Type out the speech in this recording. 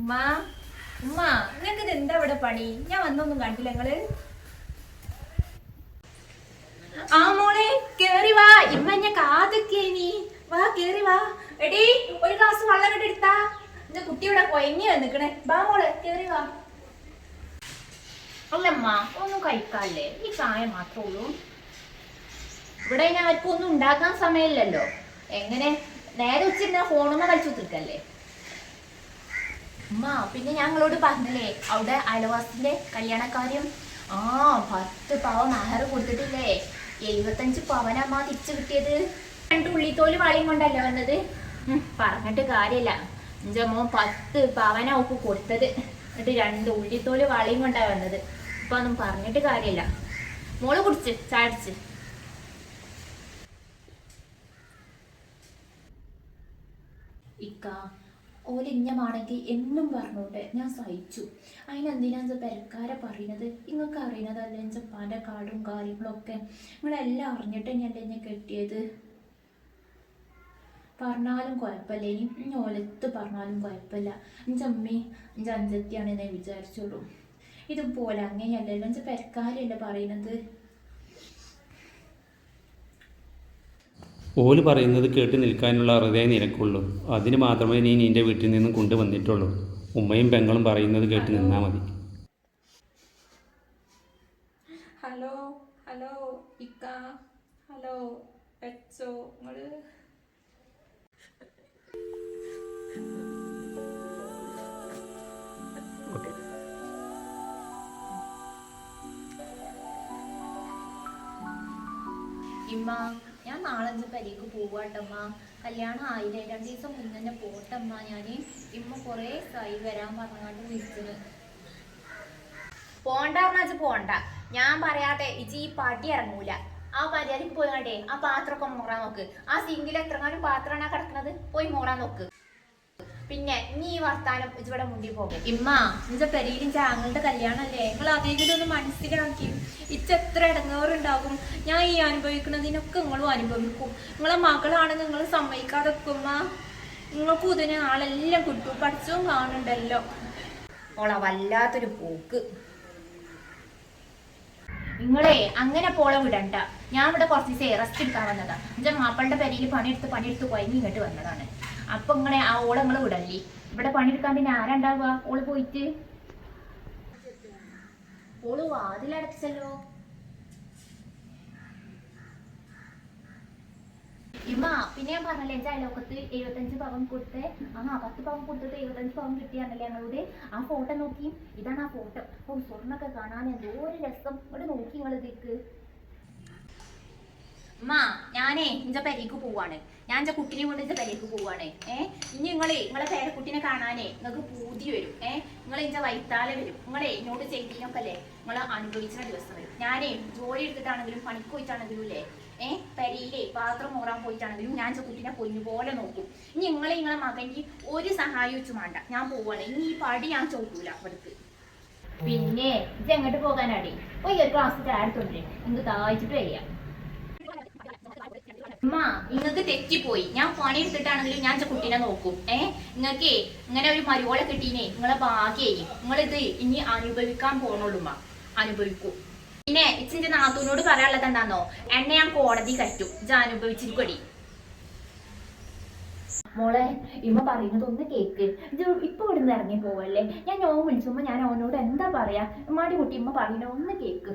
ഉമ്മ ഉമ്മ നിങ്ങൾക്ക് ഇത് എന്താ ഇവിടെ പണി? ഞാൻ വന്നൊന്നും കണ്ടില്ല നിങ്ങൾ. ആ മോളെ കേറി വാ. ഇമ്മ എന്നെ കാതൊക്കേനി വാ കേറി വാ. എടി ഒരു ഗ്ലാസ് വെള്ളം കണ്ട് എടുത്താ. എന്റെ കുട്ടി ഇവിടെ കൊയങ്ങി നിക്കണേ വാ മോളെ കേറി വാ. അല്ലമ്മ ഒന്നും കഴിക്കാല്ലേ? ഈ ചായ മാത്രമേ ഉള്ളൂ. ഇവിടെ ഞാൻ ആർക്കും ഉണ്ടാക്കാൻ സമയമില്ലല്ലോ. എങ്ങനെ? നേരെ ഉച്ചിരുന്ന ഫോണൊന്നും കളിച്ചു തീർക്കല്ലേ അമ്മ പിന്നെ ഞങ്ങളോട് പറഞ്ഞില്ലേ അവിടെ അയൽവാസിന്റെ കല്യാണക്കാര്യം? ആ പത്ത് പവൻ മഹർ കൊടുത്തിട്ടില്ലേ? എഴുപത്തഞ്ച് പവനമ്മ തിരിച്ചു കിട്ടിയത്. രണ്ട് ഉള്ളിത്തോൽ വാളിയും കൊണ്ടല്ല വന്നത്. പറഞ്ഞിട്ട് കാര്യമില്ല മോൻ പത്ത് പവന അവക്ക് കൊടുത്തത്. എന്നിട്ട് രണ്ട് ഉള്ളിത്തോൽ വാളിയും കൊണ്ടാ വന്നത്. ഇപ്പൊ ഒന്നും പറഞ്ഞിട്ട് കാര്യമില്ല മോൾ കുടിച്ച് ചാടിച്ച് ഇക്ക ഓലിഞ്ഞമാണെങ്കിൽ എന്നും പറഞ്ഞോട്ടെ ഞാൻ സഹിച്ചു. അതിനെന്തിനാ ഇത് പെരക്കാരെ പറയുന്നത്? നിങ്ങൾക്ക് അറിയണതല്ലേ എന്റെ പല കാടും കാര്യങ്ങളൊക്കെ? നിങ്ങളെല്ലാം അറിഞ്ഞിട്ട് ഞാൻ എന്നെ കെട്ടിയത്? പറഞ്ഞാലും കുഴപ്പമില്ല. ഇനി ഇനി ഓലത്ത് പറഞ്ഞാലും കുഴപ്പമില്ല. എന്റെ അമ്മി എന്റെ അഞ്ചത്തിയാണ് എന്നെ വിചാരിച്ചോളൂ ഇതുപോലെ അങ്ങനെയല്ലല്ലോ. എന്റെ പെരക്കാരല്ലേ പറയുന്നത്? ഓൽ പറയുന്നത് കേട്ട് നിൽക്കാനുള്ള ഹൃദയം നിനക്കുള്ളൂ. അതിന് മാത്രമേ നീ നിന്റെ വീട്ടിൽ നിന്നും കൊണ്ടുവന്നിട്ടുള്ളൂ. ഉമ്മയും പെങ്ങളും പറയുന്നത് കേട്ട് നിന്നാ മതി. ഹലോ ഹലോ ഇക്ക. ഹലോ എച്ചോ നിങ്ങൾ ഇമ്മ ഞാൻ നാളെ പരിക്ക് പോവാട്ടമ്മ. കല്യാണം ആയില്ലേ? രണ്ടു ദിവസം മുന്നേ തന്നെ പോട്ടമ്മ ഞാൻ ഇമ്മ കുറേ ആയി വരാൻ പറഞ്ഞാണ്ട് വിളിച്ചത്. പോണ്ട പറഞ്ഞാച്ച് പോണ്ട. ഞാൻ പറയാതെ ഇജി ഈ പടി ഇറങ്ങൂല. ആ മര്യാദയ്ക്ക് പോയാണ്ടേ ആ പാത്രമൊക്കെ മൂറാൻ നോക്ക്. ആ സിങ്കിൽ എത്രങ്ങാനും പാത്രമാണ് കിടക്കുന്നത് പോയി മോറാൻ നോക്ക്. പിന്നെ നീ ഈ വർത്താനം ഇവിടെ മുണ്ടി പോകും. ഇമ്മ നിന്റെ പെരിയിലും ചാങ്ങളുടെ കല്യാണല്ലേ? നിങ്ങൾ അതെങ്കിലും ഒന്ന് മനസ്സിലാക്കി. ഇച്ച എത്ര ഇടങ്ങേറുണ്ടാകും? ഞാൻ ഈ അനുഭവിക്കുന്നതിനൊക്കെ നിങ്ങളും അനുഭവിക്കും. നിങ്ങളെ മകളാണ് നിങ്ങൾ സമ്മതിക്കാതെ വെക്കുമ്മ നിങ്ങൾക്കും ഇതിന് ആളെല്ലാം കിട്ടും. പഠിച്ചും കാണുന്നുണ്ടല്ലോ ഓള വല്ലാത്തൊരു പോക്ക്. നിങ്ങളെ അങ്ങനെ പോളെ വിടണ്ട. ഞാൻ ഇവിടെ കുറച്ച് ദിവസം റെസ്റ്റ് എടുക്കാൻ വന്നതാ. എന്റെ മാപ്പിളുടെ പെരയിൽ പണിയെടുത്ത് പണിയെടുത്ത് കൊയങ്ങി ഇങ്ങോട്ട് വന്നതാണ്. അപ്പൊ ഇങ്ങനെ ആ ഓളെ നിങ്ങൾ വിടല്ലേ? ഇവിടെ പണിയെടുക്കാൻ പിന്നെ ആരാണ്ടാവുക ഓൾ പോയിട്ട്? ഓൾ വാതിലടച്ചല്ലോ ഇമ്മ പിന്നെ ഞാൻ പറഞ്ഞല്ലേ എന്റെ അയലോക്കത്ത് എഴുപത്തഞ്ച് പവൻ കൊടുത്ത് ആ പത്ത് പവൻ കൊടുത്തിട്ട് എഴുപത്തഞ്ച് പവൻ കിട്ടിയാണല്ലേ ഞങ്ങളുടെ? ആ ഫോട്ടോ നോക്കി ഇതാണ് ആ ഫോട്ടോ. ഓ സ്വർണൊക്കെ കാണാൻ എന്തോ ഒരു രസം. ഇവിടെ നോക്കി നിങ്ങൾ ഇതിക്ക്. അമ്മ ഞാനേ ഇഞ്ച പെരേക്ക് പോവാണ്. ഞാൻ എന്റെ കുട്ടിനെ കൊണ്ട് ഇഞ്ച പെരേക്ക് പോവാണ്. ഏ? ഇനി നിങ്ങളെ നിങ്ങളെ പേരക്കുട്ടിനെ കാണാനേ നിങ്ങൾക്ക് പൂതി വരും. ഏ? നിങ്ങൾ ഇഞ്ച വൈത്താലെ വരും. നിങ്ങളെ എന്നോട് ചെയ്തതിനൊക്കെ അല്ലേ നിങ്ങൾ അനുഭവിച്ച ദിവസം വരും. ഞാനേ ജോലി എടുത്തിട്ടാണെങ്കിലും പണിക്ക് പോയിട്ടാണെങ്കിലും അല്ലേ ഏ? പെരയിലെ പാത്രം മോറാൻ പോയിട്ടാണെങ്കിലും ഞാൻ കുട്ടിനെ പൊന്നു പോലെ നോക്കും. ഇനി നിങ്ങളെ നിങ്ങളെ മകന്റെ ഒരു സഹായം വെച്ച് വേണ്ട. ഞാൻ പോവാണ്. ഇനി ഈ പടി ഞാൻ ചോദിക്കൂല അവിടേക്ക് പിന്നെ ഇത് എങ്ങോട്ട് പോകാനാടി? ഒരു ക്ലാസ് ചായ എടുത്തോണ്ടേ നിങ്ങൾക്ക് താഴ്ചിട്ട് വരിക? അമ്മ നിങ്ങൾക്ക് തെറ്റിപ്പോയി. ഞാൻ പണി എടുത്തിട്ടാണെങ്കിലും ഞാൻ കുട്ടീനെ നോക്കും. ഏ? നിങ്ങൾക്ക് ഇങ്ങനെ ഒരു മരുവോളെ കിട്ടീനെ. നിങ്ങളെ ഭാഗ്യായി നിങ്ങളിത് ഇനി അനുഭവിക്കാൻ പോണുള്ളൂ മാ അനുഭവിക്കൂ. പിന്നെ ഇച്ചിന്റെ നാത്തൂനോട് പറയാനുള്ളത് എന്താന്നോ? എന്നെ ഞാൻ കോടതി കറ്റും ഇത് അനുഭവിച്ചിരിക്കടി. മോളെ ഇമ്മ പറയുന്നത് ഒന്ന് കേക്ക്. ഇപ്പൊ ഇവിടുന്ന് ഇറങ്ങി പോവല്ലേ? ഞാൻ ഓൻ വിളിച്ചുമ്പോ ഞാൻ അവനോട് എന്താ പറയാ? ഉമ്മാടി കുട്ടി ഇമ്മ പറയുന്നത് ഒന്ന് കേക്ക്.